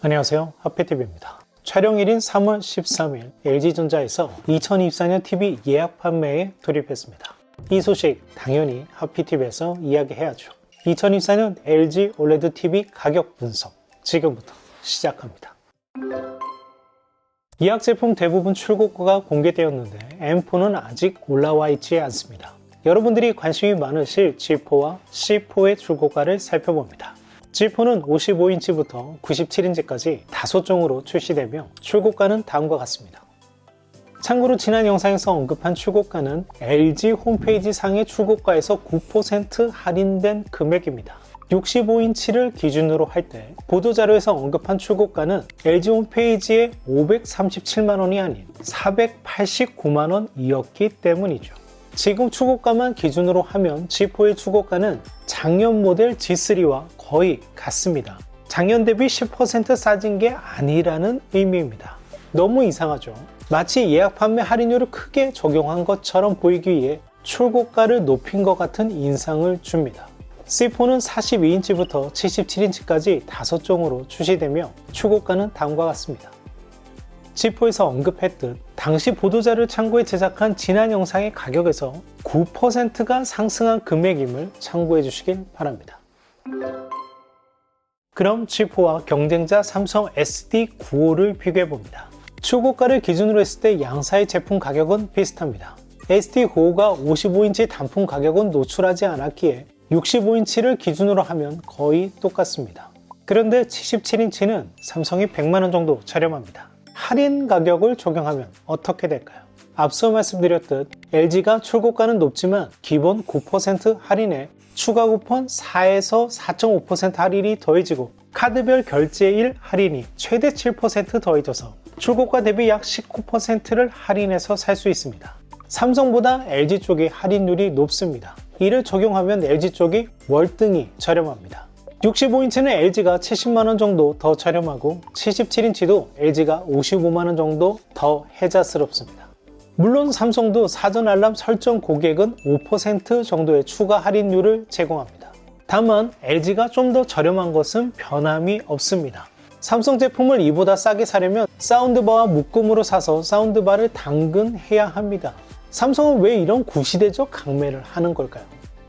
안녕하세요. 하피TV입니다. 촬영일인 3월 13일 LG전자에서 2024년 TV 예약 판매에 돌입했습니다. 이 소식 당연히 하피TV에서 이야기해야죠. 2024년 LG OLED TV 가격 분석 지금부터 시작합니다. 예약 제품 대부분 출고가가 공개되었는데 M4는 아직 올라와 있지 않습니다. 여러분들이 관심이 많으실 G4와 C4의 출고가를 살펴봅니다. G4는 55인치부터 97인치까지 다섯 종으로 출시되며 출고가는 다음과 같습니다. 참고로 지난 영상에서 언급한 출고가는 LG 홈페이지 상의 출고가에서 9% 할인된 금액입니다. 65인치를 기준으로 할 때 보도자료에서 언급한 출고가는 LG 홈페이지에 537만원이 아닌 489만원이었기 때문이죠. 지금 출고가만 기준으로 하면 G4의 출고가는 작년 모델 G3와 거의 같습니다. 작년 대비 10% 싸진 게 아니라는 의미입니다. 너무 이상하죠? 마치 예약 판매 할인율을 크게 적용한 것처럼 보이기 위해 출고가를 높인 것 같은 인상을 줍니다. C4는 42인치부터 77인치까지 5종으로 출시되며 출고가는 다음과 같습니다. G4에서 언급했듯 당시 보도자를 참고해 제작한 지난 영상의 가격에서 9%가 상승한 금액임을 참고해 주시길 바랍니다. 그럼 G4와 경쟁자 삼성 SD95를 비교해 봅니다. 출고가를 기준으로 했을 때 양사의 제품 가격은 비슷합니다. SD95가 55인치 단품 가격은 노출하지 않았기에 65인치를 기준으로 하면 거의 똑같습니다. 그런데 77인치는 삼성이 100만원 정도 저렴합니다. 할인 가격을 적용하면 어떻게 될까요? 앞서 말씀드렸듯 LG가 출고가는 높지만 기본 9% 할인에 추가 쿠폰 4에서 4.5% 할인이 더해지고 카드별 결제일 할인이 최대 7% 더해져서 출고가 대비 약 19%를 할인해서 살 수 있습니다. 삼성보다 LG 쪽이 할인율이 높습니다. 이를 적용하면 LG 쪽이 월등히 저렴합니다. 65인치는 LG가 70만원 정도 더 저렴하고 77인치도 LG가 55만원 정도 더 혜자스럽습니다. 물론 삼성도 사전 알람 설정 고객은 5% 정도의 추가 할인율을 제공합니다. 다만 LG가 좀 더 저렴한 것은 변함이 없습니다. 삼성 제품을 이보다 싸게 사려면 사운드바와 묶음으로 사서 사운드바를 당근해야 합니다. 삼성은 왜 이런 구시대적 강매를 하는 걸까요?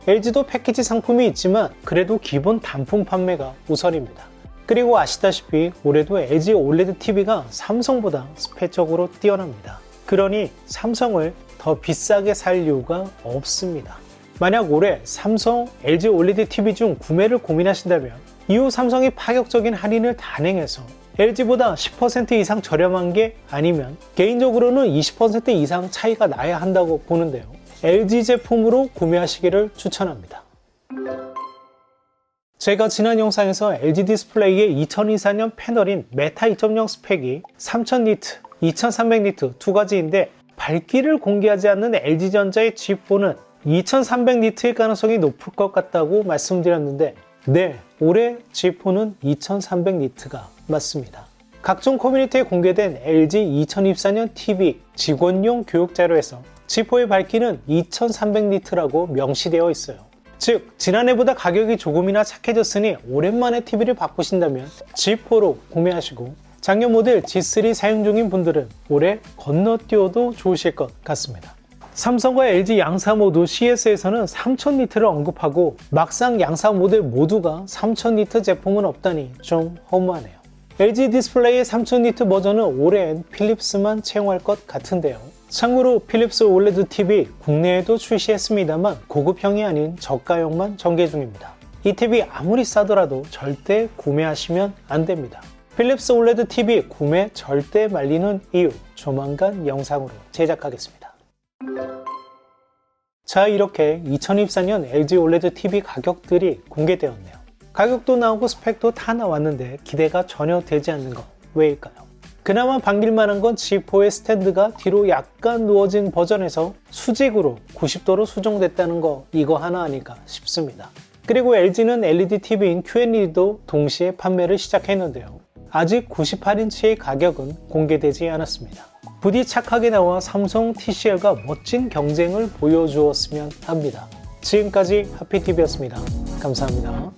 LG도 패키지 상품이 있지만 그래도 기본 단품 판매가 우선입니다. 그리고 아시다시피 올해도 LG OLED TV가 삼성보다 스펙적으로 뛰어납니다. 그러니 삼성을 더 비싸게 살 이유가 없습니다. 만약 올해 삼성 LG OLED TV 중 구매를 고민하신다면 이후 삼성이 파격적인 할인을 단행해서 LG보다 10% 이상 저렴한 게 아니면 개인적으로는 20% 이상 차이가 나야 한다고 보는데요. LG 제품으로 구매하시기를 추천합니다. 제가 지난 영상에서 LG 디스플레이의 2024년 패널인 메타 2.0 스펙이 3000 니트, 2300니트 두 가지인데 밝기를 공개하지 않는 LG전자의 G4는 2300니트일 가능성이 높을 것 같다고 말씀드렸는데 네, 올해 G4는 2300니트가 맞습니다. 각종 커뮤니티에 공개된 LG 2024년 TV 직원용 교육 자료에서 G4의 밝기는 2300니트라고 명시되어 있어요. 즉, 지난해보다 가격이 조금이나 착해졌으니 오랜만에 TV를 바꾸신다면 G4로 구매하시고 작년 모델 G3 사용 중인 분들은 올해 건너뛰어도 좋으실 것 같습니다. 삼성과 LG 양사 모두 CS에서는 3000니트를 언급하고 막상 양사 모델 모두가 3000니트 제품은 없다니 좀 허무하네요. LG 디스플레이의 3000니트 버전은 올해엔 필립스만 채용할 것 같은데요. 참고로 필립스 OLED TV 국내에도 출시했습니다만 고급형이 아닌 저가형만 전개 중입니다. 이 TV 아무리 싸더라도 절대 구매하시면 안 됩니다. 필립스 OLED TV 구매 절대 말리는 이유 조만간 영상으로 제작하겠습니다. 자 이렇게 2024년 LG OLED TV 가격들이 공개되었네요. 가격도 나오고 스펙도 다 나왔는데 기대가 전혀 되지 않는 건 왜일까요? 그나마 반길만한 건 G4의 스탠드가 뒤로 약간 누워진 버전에서 수직으로 90도로 수정됐다는 거 이거 하나 아닐까 싶습니다. 그리고 LG는 LED TV인 QLED도 동시에 판매를 시작했는데요. 아직 98인치의 가격은 공개되지 않았습니다. 부디 착하게 나와 삼성 TCL과 멋진 경쟁을 보여주었으면 합니다. 지금까지 하피TV였습니다. 감사합니다.